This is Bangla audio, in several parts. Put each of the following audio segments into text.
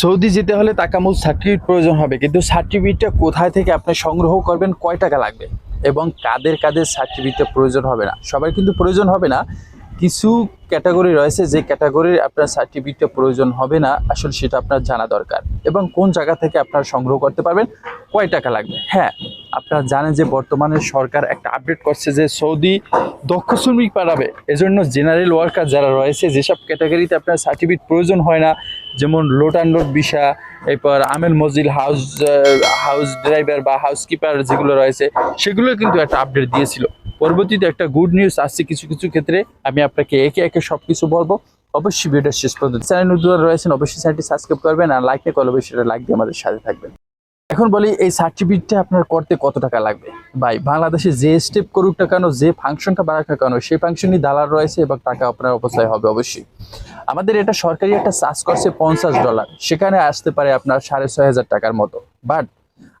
সৌদি যেতে হলে তাকামুল সার্টিফিকেট প্রয়োজন হবে, কিন্তু সার্টিফিকেটটা কোথায় থেকে আপনি সংগ্রহ করবেন, কয় টাকা লাগবে? এবং কাদের কাদের সার্টিফিকেটটা প্রয়োজন হবে না? সবার কিন্তু প্রয়োজন হবে না। কিছু ক্যাটাগরি রয়েছে যে ক্যাটাগরির আপনার সার্টিফিকেটটা প্রয়োজন হবে না, আসলে সেটা আপনার জানা দরকার। এবং কোন জায়গা থেকে আপনার সংগ্রহ করতে পারবেন, কয় টাকা লাগবে? হ্যাঁ আপনারা জানেন যে বর্তমানে সরকার একটা আপডেট করছে যে সৌদি দক্ষ শ্রমিক পাঠাবে এজন্য জেনারেল ওয়ার্কার যারা রয়েছে, যেসব ক্যাটাগরিতে আপনার সার্টিফিকেট প্রয়োজন হয় না যেমন লোড অ্যান্ড লোড বিষা, এরপর আমেল মজিল হাউস হাউস ড্রাইভার বা হাউসকিপার যেগুলো রয়েছে, সেগুলো কিন্তু একটা আপডেট দিয়েছিল। পরবর্তীতে একটা গুড নিউজ আসছে কিছু কিছু ক্ষেত্রে। আমি আপনাকে একে একে সব কিছু বলব। অবশ্যই ভিডিওটা শেষ পর্যন্ত চ্যানেল নতুন রয়েছেন, অবশ্যই চ্যানেলটি সাবস্ক্রাইব করবেন আর লাইক করলে অবশ্যই লাইক দিয়ে আমাদের সাথে থাকবেন। এখন বলি, এই সার্টিফিকেটটা আপনার করতে কত টাকা লাগবে? ভাই, বাংলাদেশে যে স্টেপ করুক না কেন, যে ফাংশনটা বাড়াক না কেন, সেই ফাংশনই দালাল রয়েছে এবং টাকা আপনার অবস্থায় হবে অবশ্যই। আমাদের এটা সরকারি একটা চার্জ করছে পঞ্চাশ ডলার সেখানে আসতে পারে আপনার সাড়ে ছয় হাজার টাকার মতো। বাট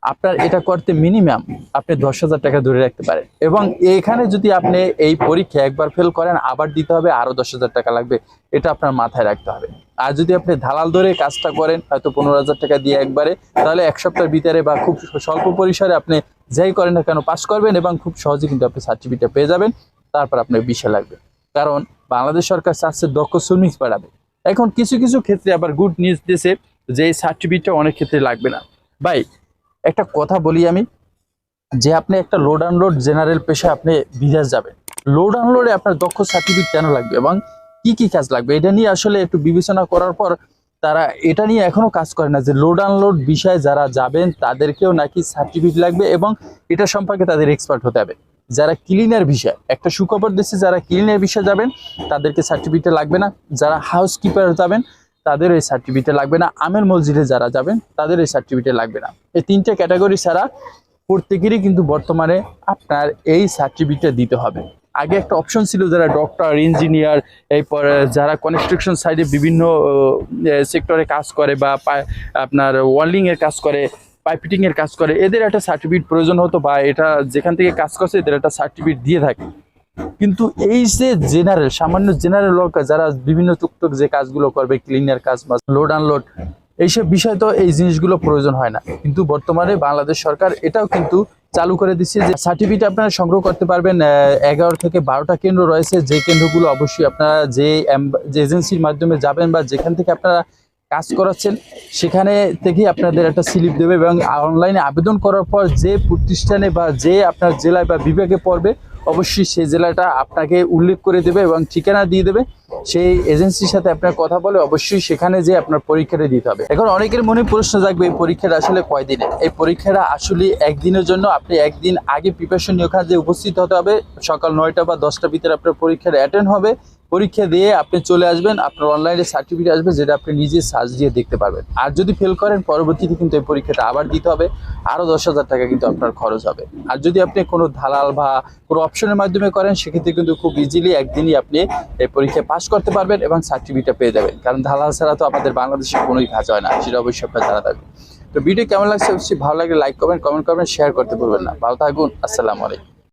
আপনার এটা করতে মিনিমাম আপনি দশ হাজার টাকা ধরে রাখতে পারেন। এবং এখানে যদি আপনি এই পরীক্ষা একবার ফেল করেন, আবার দিতে হবে, আরও দশ হাজার টাকা লাগবে। এটা আপনার মাথায় রাখতে হবে। আর যদি আপনি ধালাল ধরে কাজটা করেন, হয়তো পনেরো হাজার টাকা দিয়ে একবারে, তাহলে এক সপ্তাহের ভিতরে বা খুব স্বল্প পরিসরে আপনি যাই করেন না কেন পাস করবেন এবং খুব সহজে কিন্তু আপনি সার্টিফিকেট পেয়ে যাবেন। তারপর আপনার বিষয় লাগবে। কারণ বাংলাদেশ সরকার চাচ্ছে দক্ষ শ্রমিক বাড়াবে এখন কিছু কিছু ক্ষেত্রে আবার গুড নিউজ দিয়েছে যে এই সার্টিফিকেটটা অনেক ক্ষেত্রে লাগবে না। ভাই একটা কথা বলি আমি, যে আপনি একটা লোড আনলোড জেনারেল পেশায় আপনি বিদেশ যাবেন। লোড আনলোডে আপনার দক্ষ সার্টিফিকেট কেন লাগবে এবং কি কি কাজ লাগবে? এটা নিয়ে আসলে একটু বিবেচনা করার পর তারা এটা নিয়ে এখনও কাজ করে না যে লোড আনলোড বিষয়ে যারা যাবেন তাদেরকেও নাকি সার্টিফিকেট লাগবে এবং এটা সম্পর্কে তাদের এক্সপার্ট হতে হবে। যারা ক্লিনার বিষয়, একটা সুখবর দিচ্ছে, যারা ক্লিনার বিষয়ে যাবেন তাদেরকে সার্টিফিকেট লাগবে না। যারা হাউস কিপার যাবেন তাদের এই সার্টিফিকেট লাগবে না। আমের মসজিদে যারা যাবেন, তাদের এই সার্টিফিকেট লাগবে না। এই তিনটে ক্যাটাগরি ছাড়া প্রত্যেকেরই কিন্তু বর্তমানে আপনার এই সার্টিফিকেট দিতে হবে। আগে একটা অপশন ছিল যারা ডক্টর ইঞ্জিনিয়ার এরপর যারা কনস্ট্রাকশন সাইডে বিভিন্ন সেক্টরে কাজ করে বা আপনার ওয়ার্লিং এর কাজ করে পাইপিটিং এর কাজ করে, এদের একটা সার্টিফিকেট প্রয়োজন হতো বা এটা যেখান থেকে কাজ করছে, এদের একটা সার্টিফিকেট দিয়ে থাকে। কিন্তু এই যে জেনারেল সামান্য জেনারেল যারা বিভিন্ন টুকটুক যে কাজগুলো করবে ক্লিনার কাজ বা লোড আনলোড এইসব বিষয় তো এই জিনিসগুলো প্রয়োজন হয় না। কিন্তু বর্তমানে বাংলাদেশ সরকার এটাও কিন্তু চালু করে দিচ্ছে যে সার্টিফিকেট আপনারা সংগ্রহ করতে পারবেন এগারো থেকে বারোটা কেন্দ্র রয়েছে, যে কেন্দ্রগুলো অবশ্যই আপনারা যে এজেন্সির মাধ্যমে যাবেন বা যেখান থেকে আপনারা কাজ করাচ্ছেন, সেখানে থেকেই আপনাদের একটা স্লিপ দেবে এবং অনলাইনে আবেদন করার পর যে প্রতিষ্ঠানে বা যে আপনার জেলায় বা বিভাগে পড়বে, অবশ্যই সেই জেলাটা আপনাকে উল্লেখ করে দেবে এবং ঠিকানা দিয়ে দেবে। সেই এজেন্সির সাথে আপনার কথা বলে অবশ্যই সেখানে যে আপনার পরীক্ষাটা দিতে হবে। এখন অনেকের মনে প্রশ্ন জাগবে, এই পরীক্ষাটা আসলে কয়দিনে এই পরীক্ষাটা আসলে একদিনের জন্য, আপনি একদিন আগে প্রিপারেশন নিয়ে ওখানে যে উপস্থিত হতে হবে, সকাল নয়টা বা দশটার ভিতরে আপনার পরীক্ষাটা অ্যাটেন্ড হবে। পরীক্ষা দিয়ে আপনি চলে আসবেন, আপনার অনলাইনে সার্টিফিকেট আসবে যেটা আপনি নিজে সার্চ দিয়ে দেখতে পারবেন। আর যদি ফেল করেন, পরবর্তীতে কিন্তু এই পরীক্ষাটা আবার দিতে হবে আরও দশ হাজার টাকা কিন্তু আপনার খরচ হবে। আর যদি আপনি কোনো দালাল বা কোনো অপশনের মাধ্যমে করেন, সেক্ষেত্রে কিন্তু খুব ইজিলি একদিনই আপনি এই পরীক্ষায় পাশ করতে পারবেন এবং সার্টিফিকেটটা পেয়ে যাবেন। কারণ দালাল ছাড়া তো আমাদের বাংলাদেশে কোনোই কাজ হয় না, সেটা অবশ্যই আপনার জানা থাকবে তো ভিডিও কেমন লাগছে? অবশ্যই ভালো লাগলে লাইক করবেন কমেন্ট করবেন শেয়ার করতে ভুলবেন না। ভালো থাকুন, আসসালামু আলাইকুম।